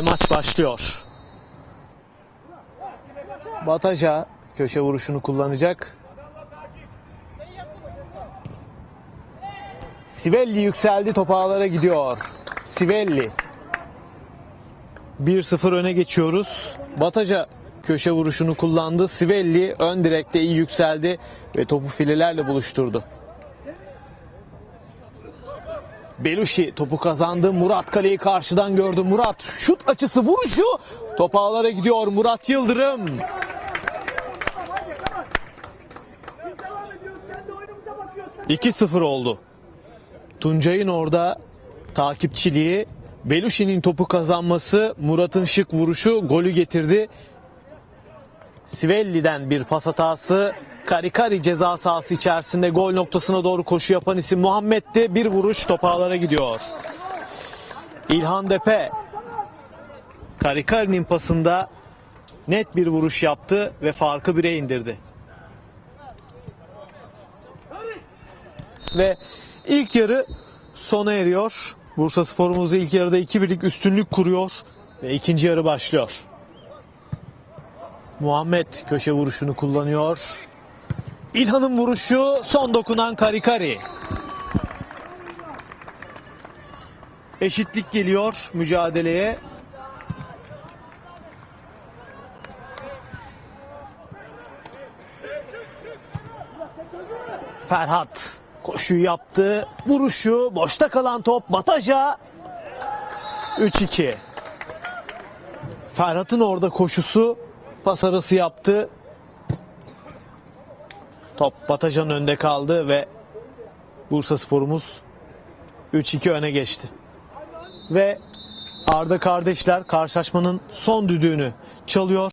maç başlıyor. Bataja köşe vuruşunu kullanacak. Sivelli yükseldi top ağlara gidiyor. Sivelli. 1-0 öne geçiyoruz. Bataja köşe vuruşunu kullandı. Sivelli ön direkte iyi yükseldi ve topu filelerle buluşturdu. Belushi topu kazandı. Murat kaleyi karşıdan gördü. Murat şut açısı vuruşu. Top ağlara gidiyor. Murat Yıldırım. Biz devam ediyoruz. Kendi oyunumuza bakıyoruz. 2-0 oldu. Tuncay'ın orada takipçiliği, Belushi'nin topu kazanması, Murat'ın şık vuruşu golü getirdi. Sivelli'den bir pas hatası. Karikari ceza sahası içerisinde gol noktasına doğru koşu yapan isim Muhammed'di. Bir vuruş top ağlara gidiyor. İlhan Depe Karikari'nin pasında net bir vuruş yaptı ve farkı bire indirdi. ve ilk yarı sona eriyor. Bursa Spor'umuz ilk yarıda 2-1'lik üstünlük kuruyor ve ikinci yarı başlıyor. Muhammed köşe vuruşunu kullanıyor. İlhan'ın vuruşu son dokunan Karikari. Eşitlik geliyor mücadeleye. Ferhat koşuyu yaptı. Vuruşu boşta kalan top Bataja 3-2. Ferhat'ın orada koşusu pas arası yaptı. Top Bataja'nın önünde kaldı ve Bursa Spor'umuz 3-2 öne geçti. Ve Arda kardeşler karşılaşmanın son düdüğünü çalıyor.